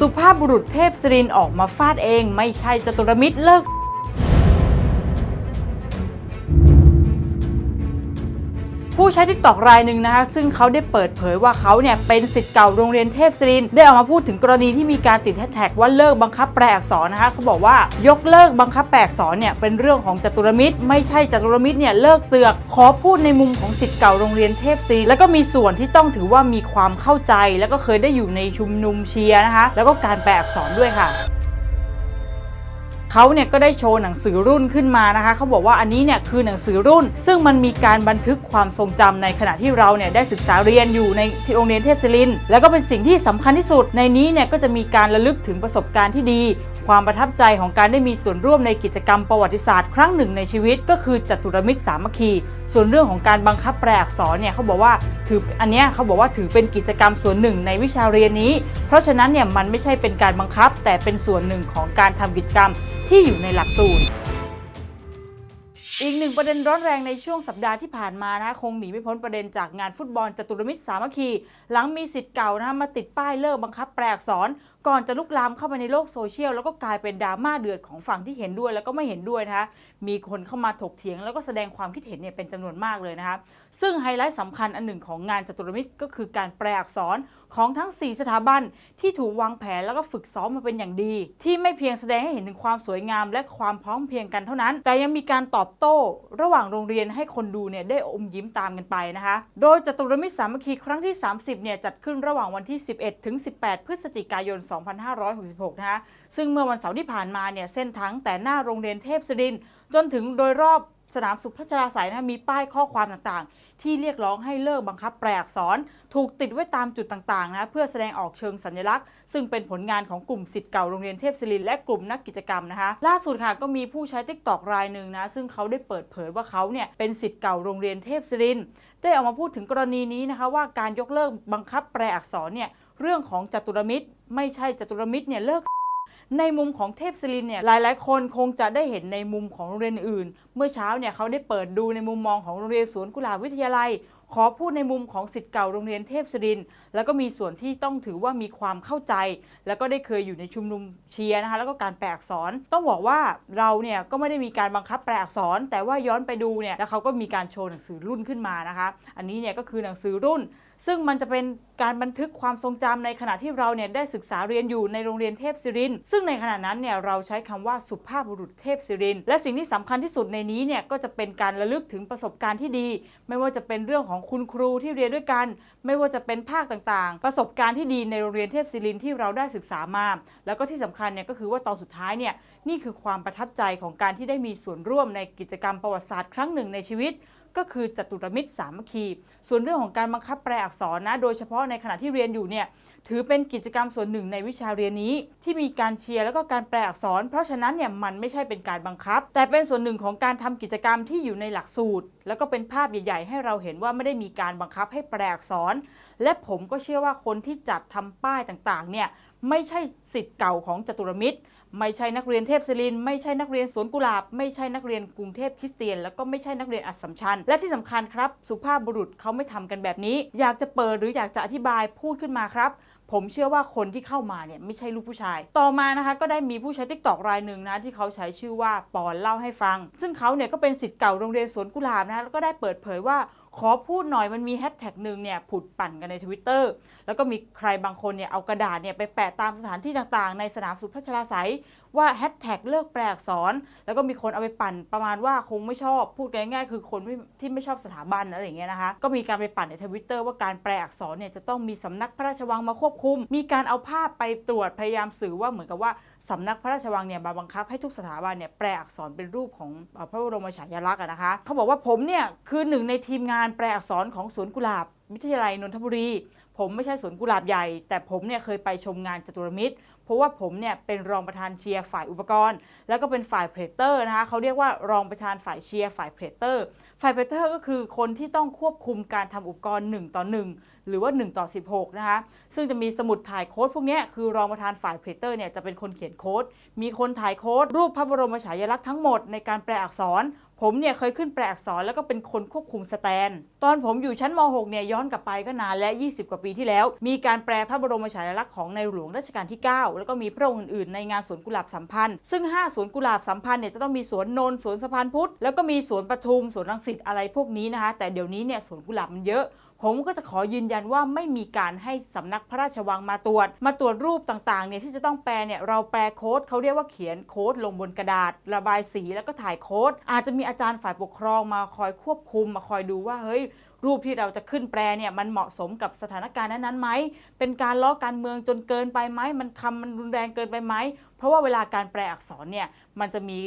สุภาพบุรุษเทพศรินออกมาฟาดเอง ไม่ใช่จตุรมิตรเลิก ผู้ใช้ทิกตอกรายหนึ่งนะคะ ซึ่งเขาได้เปิดเผยว่าเขาเนี่ยเป็นสิทธิ์เก่าโรงเรียนเทพศรินได้ออกมาพูดถึงกรณีที่มีการติดแฮชแท็กว่าเลิกบังคับแปลอักษรนะคะเขาบอกว่ายกเลิกบังคับแปลอักษรเนี่ยเป็นเรื่องของจตุรมิตร ไม่ใช่จตุรมิตรเนี่ยเลิกเสือกขอพูดในมุมของสิทธิ์เก่าโรงเรียนเทพศรินแล้วก็มีส่วนที่ต้องถือว่ามีความเข้าใจ แล้วก็เคยได้อยู่ในชุมนุมเชียร์นะคะแล้วก็การแปลอักษรด้วยค่ะ เขาเนี่ยก็ได้โชว์หนังสือรุ่นขึ้นมานะคะเขาบอกว่าอันนี้เนี่ยคือหนังสือรุ่น ซึ่งมันมีการบันทึกความทรงจำในขณะที่เราเนี่ยได้ศึกษาเรียนอยู่ในที่โรงเรียนเทพศิรินแล้วก็เป็นสิ่งที่สำคัญที่สุด ในนี้เนี่ยก็จะมีการระลึกถึงประสบการณ์ที่ดี ความประทับใจของการได้มีส่วนร่วมในกิจกรรมประวัติศาสตร์ครั้งหนึ่งในชีวิต ก็คือจัตุรมิตรสามัคคี ส่วนเรื่องของการบังคับแปลอักษรเนี่ยเขาบอกว่าถืออันเนี้ยเขาบอกว่าถือเป็นกิจกรรมส่วนหนึ่งในวิชาเรียนนี้ เพราะฉะนั้นเนี่ยมันไม่ใช่เป็นการบังคับ แต่เป็นส่วนหนึ่งของการทำกิจกรรม ที่อยู่ในหลักสูตร อีกหนึ่งประเด็นร้อนแรงในช่วงสัปดาห์ที่ผ่านมานะคงหนีไม่พ้นประเด็นจากงานฟุตบอลจตุรมิตรสามัคคี หลังมีสิทธิ์เก่านะมาติดป้ายเลิกบังคับแปลอักษร ก่อนจะลุกลามเข้าไปในโลกโซเชียลแล้วก็กลายเป็นดราม่าเดือดของฝั่งที่เห็นด้วยแล้วก็ไม่เห็นด้วยนะคะมีคนเข้ามาถกเถียง แล้วก็แสดงความคิดเห็นเนี่ยเป็นจำนวนมากเลยนะคะซึ่งไฮไลท์สำคัญอันหนึ่งของงานจตุรมิตรก็คือการแปลอักษรของทั้ง 4 สถาบันที่ถูกวางแผนแล้วก็ฝึกซ้อมมาเป็นอย่างดี ที่ไม่เพียงแสดงให้เห็นถึงความสวยงาม และความพร้อมเพรียงกันเท่านั้น แต่ยังมีการตอบโต้ ระหว่างโรงเรียนให้คนดูเนี่ยได้อมยิ้มตามกันไปนะคะ โดยจตุรมิตรสามัคคีครั้งที่ 30เนี่ยจัดขึ้นระหว่างวันที่ 11 ถึง 18 พฤศจิกายน2566 นะคะซึ่งเมื่อวันเสาร์ที่ผ่านมาเนี่ยเส้นทั้งแต่หน้าโรงเรียนเทพศรินจนถึงโดยรอบสนามสุพัชราสายนะมีป้ายข้อความต่างๆ ที่เรียกร้องให้เลิกบังคับแปลอักษร ถูกติดไว้ตามจุดต่างๆนะเพื่อแสดงออกเชิงสัญลักษณ์ ซึ่งเป็นผลงานของกลุ่มสิทธิ์เก่าโรงเรียนเทพศิรินและกลุ่มนักกิจกรรมนะคะล่าสุดค่ะก็มีผู้ใช้ทิกตอกรายหนึ่งนะซึ่งเขาได้เปิดเผยว่าเขาเนี่ยเป็นสิทธิ์เก่าโรงเรียนเทพศิรินได้ออกมาพูดถึงกรณีนี้นะคะว่าการยกเลิกบังคับแปลอักษรเนี่ยเรื่องของจตุรมิตร ไม่ใช่จตุรมิตรเนี่ยเลิกในมุมของเทพศิรินเนี่ยหลายๆ คนคงจะได้เห็นในมุมของโรงเรียนอื่น เมื่อเช้าเนี่ยเขาได้เปิดดูในมุมมองของโรงเรียนสวนกุหลาบวิทยาลัย ขอพูดในมุมของสิทธิ์เก่าโรงเรียนเทพศริน แล้วก็มีส่วนที่ต้องถือว่ามีความเข้าใจ แล้วก็ได้เคยอยู่ในชุมนุมเชียร์นะคะแล้วก็การแปลอักษร ต้องบอกว่าเราเนี่ยก็ไม่ได้มีการบังคับแปลอักษร แต่ว่าย้อนไปดูเนี่ยแล้วเขาก็มีการโชว์หนังสือรุ่นขึ้นมานะคะอันนี้เนี่ยก็คือหนังสือรุ่น ซึ่งมันจะเป็นการบันทึกความทรงจำในขณะที่เราเนี่ยได้ศึกษาเรียนอยู่ในโรงเรียนเทพศิริน ซึ่งในขณะนั้นเนี่ยเราใช้คำว่าสุภาพบุรุษเทพศิริน และสิ่งที่สำคัญที่สุดในนี้เนี่ยก็จะเป็นการระลึกถึงประสบการณ์ที่ดี ไม่ว่าจะเป็นเรื่องของคุณครูที่เรียนด้วยกัน ไม่ว่าจะเป็นภาคต่างๆ ประสบการณ์ที่ดีในโรงเรียนเทพศิรินที่เราได้ศึกษามา แล้วก็ที่สำคัญเนี่ยก็คือว่าตอนสุดท้ายเนี่ยนี่คือความประทับใจของการที่ได้มีส่วนร่วมในกิจกรรมประวัติศาสตร์ครั้งหนึ่งในชีวิต ก็คือจตุรมิตรสามัคคี ส่วนเรื่องของการบังคับแปลอักษรนะ โดยเฉพาะในขณะที่เรียนอยู่เนี่ยถือเป็นกิจกรรมส่วนหนึ่งในวิชาเรียนนี้ ที่มีการเชียร์แล้วก็การแปลอักษร เพราะฉะนั้นเนี่ยมันไม่ใช่เป็นการบังคับ แต่เป็นส่วนหนึ่งของการทำกิจกรรมที่อยู่ในหลักสูตร แล้วก็เป็นภาพใหญ่ ๆ ให้เราเห็นว่าไม่ได้มีการบังคับให้แปลอักษร และผมก็เชื่อว่าคนที่จัดทำป้ายต่างๆเนี่ย ไม่ใช่สิทธิ์เก่าของจตุรมิตร ไม่ใช่นักเรียนเทพศิริน ไม่ใช่นักเรียนสวนกุหลาบ ไม่ใช่นักเรียนกรุงเทพคริสเตียน แล้วก็ไม่ใช่นักเรียนอัสสัมชัญ และที่สำคัญครับ สุภาพบุรุษเขาไม่ทำกันแบบนี้ อยากจะเปิดหรืออยากจะอธิบายพูดขึ้นมาครับผมเชื่อว่าคนที่เข้ามาเนี่ยไม่ใช่ลูกผู้ชาย ต่อมานะคะก็ได้มีผู้ใช้ทิกตอกรายหนึ่งนะที่เขาใช้ชื่อว่าปอนเล่าให้ฟัง ซึ่งเขาเนี่ยก็เป็นสิทธิ์เก่าโรงเรียนสวนกุหลาบนะแล้วก็ได้เปิดเผยว่าขอพูดหน่อยมันมีแฮชแท็กหนึ่งเนี่ยผุดปั่นกันในทวิตเตอร์แล้วก็มีใครบางคนเนี่ยเอากระดาษเนี่ยไปแปะตามสถานที่ต่างๆ ในสนามสุพัชราไสย ว่าแฮชแท็กเลิกแปลอักษร แล้วก็มีคนเอาไปปั่นประมาณว่าคงไม่ชอบพูดง่ายๆคือคนที่ไม่ชอบสถาบันอะไรอย่างเงี้ยนะคะก็มีการไปปั่นในทวิตเตอร์ว่าการแปลอักษรเนี่ยจะต้องมีสำนักพระราชวังมาควบคุม มีการเอาภาพไปตรวจพยายามสื่อว่าเหมือนกับว่าสำนักพระราชวังเนี่ยมาบังคับให้ทุกสถาบันเนี่ยแปลอักษรเป็นรูปของพระบรมฉายาลักษณ์นะคะเขาบอกว่าผมเนี่ยคือหนึ่งในทีมงานแปลอักษรของสวนกุหลาบวิทยาลัยนนทบุรี ผมไม่ใช่สวนกุหลาบใหญ่ แต่ผมเนี่ยเคยไปชมงานจตุรมิตร เพราะว่าผมเนี่ยเป็นรองประธานเชียร์ฝ่ายอุปกรณ์ แล้วก็เป็นฝ่ายเพลเตอร์นะคะเขาเรียกว่ารองประธานฝ่ายเชียร์ฝ่ายเพลเตอร์ ฝ่ายเพลเตอร์ก็คือคนที่ต้องควบคุมการทำอุปกรณ์ 1 ต่อ 1 หรือว่า 1 ต่อ 16 นะคะ ซึ่งจะมีสมุดถ่ายโค้ดพวกนี้คือรองประธานฝ่ายเพลเตอร์เนี่ยจะเป็นคนเขียนโค้ด มีคนถ่ายโค้ดรูปพระบรมฉายาลักษณ์ทั้งหมดในการแปลอักษร ผมเนี่ยเคยขึ้นแปลอักษรแล้วก็เป็นคนควบคุมสแตน ตอนผมอยู่ชั้นม .6 เนี่ยย้อนกลับไปก็นานและ 20 กว่าปีที่แล้ว มีการแปลพระบรมฉายาลักษณ์ของในหลวงรัชกาลที่ 9 แล้วก็มีพระองค์อื่นๆในงานสวนกุหลาบสัมพันธ์ ซึ่ง 5 สวนกุหลาบสัมพันธ์เนี่ยจะต้องมีสวนนนท์สวนสะพานพุทธแล้วก็มีสวนปทุมสวนรังสิตอะไรพวกนี้นะคะแต่เดี๋ยวนี้เนี่ยสวนกุหลาบมันเยอะ ผมก็จะขอยืนยันว่าไม่มีการให้สำนักพระราชวังมาตรวจ มาตรวจรูปต่างๆเนี่ยที่จะต้องแปลเนี่ยเราแปลโค้ดเขาเรียกว่าเขียนโค้ดลงบนกระดาษ ระบายสีแล้วก็ถ่ายโค้ด อาจจะมีอาจารย์ฝ่ายปกครองมาคอยควบคุมมาคอยดูว่าเฮ้ยรูปที่เราจะขึ้นแปลเนี่ยมันเหมาะสมกับสถานการณ์นั้นๆไหม เป็นการล้อการเมืองจนเกินไปไหม มันคำมันรุนแรงเกินไปไหม เพราะว่าเวลาการแปลอักษรเนี่ยมันจะมี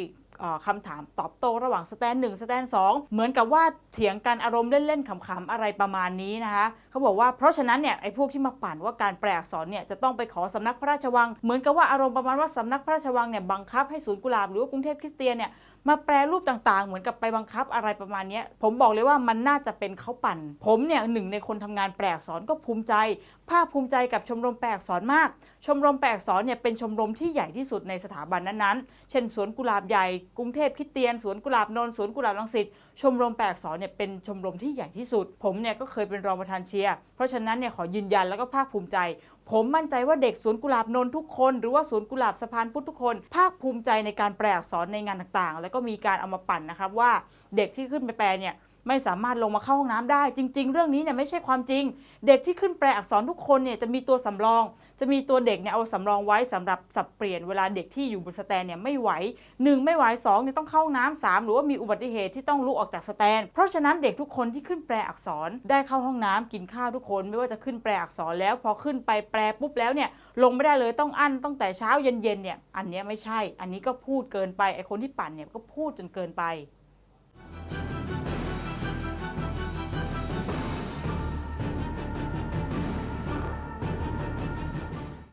คำถามตอบโต้ระหว่างสแตนหนึ่งสแตนสองเหมือนกับว่าเถียงกันอารมณ์เล่นๆขำๆอะไรประมาณนี้นะคะเขาบอกว่าเพราะฉะนั้นเนี่ยไอ้พวกที่มาปั่นว่าการแปลอักษรเนี่ยจะต้องไปขอสำนักพระราชวัง เหมือนกับว่าอารมณ์ประมาณว่าสำนักพระราชวังเนี่ยบังคับให้ศูนย์กุหลาบหรือว่ากรุงเทพคริสเตียนเนี่ยมาแปลรูปต่างๆ เหมือนกับไปบังคับอะไรประมาณนี้ผมบอกเลยว่ามันน่าจะเป็นเขาปั่น ผมเนี่ยหนึ่งในคนทำงานแปลอักษรก็ภูมิใจ ภาคภูมิใจกับชมรมแปลอักษรมาก ชมรมแปลอักษรเนี่ยเป็นชมรมที่ใหญ่ที่สุดในสถาบันนั้นๆ เช่นสวนกุหลาบใหญ่กรุงเทพคิดเตียนสวนกุหลาบนนท์สวนกุหลาบรังสิตชมรมแปลอักษรเนี่ยเป็นชมรมที่ใหญ่ที่สุด ผมเนี่ยก็เคยเป็นรองประธานเชียร์เพราะฉะนั้นเนี่ยขอยืนยันแล้วก็ภาคภูมิใจ ผมมั่นใจว่าเด็กสวนกุหลาบนนท์ทุกคน หรือว่าสวนกุหลาบสะพานพุทธทุกคน ภาคภูมิใจในการแปลอักษรในงานต่างๆ แล้วก็มีการเอามาปั่นนะครับว่าเด็กที่ขึ้นไปแปลเนี่ย ไม่สามารถลงมาเข้าห้องน้ำได้ จริง ๆ เรื่องนี้เนี่ยไม่ใช่ความจริง เด็กที่ขึ้นแปลอักษรทุกคนเนี่ยจะมีตัวสำรอง จะมีตัวเด็กเนี่ยเอาสำรองไว้สำหรับสับเปลี่ยนเวลาเด็กที่อยู่บนสแตนเนี่ยไม่ไหวหนึ่งไม่ไหวสองเนี่ยต้องเข้าห้องน้ำสามหรือว่ามีอุบัติเหตุที่ต้องลุกออกจากสแตน เพราะฉะนั้นเด็กทุกคนที่ขึ้นแปลอักษรได้เข้าห้องน้ำกินข้าวทุกคน ไม่ว่าจะขึ้นแปลอักษรแล้ว พอขึ้นไปแปลปุ๊บแล้วเนี่ยลงไม่ได้เลยต้องอั้นตั้งแต่เช้าเย็นๆเนี่ยอันนี้ไม่ใช่ อันนี้ก็พูดเกินไปไอคนที่ปั่นเนี่ยก็พูดจนเกินไป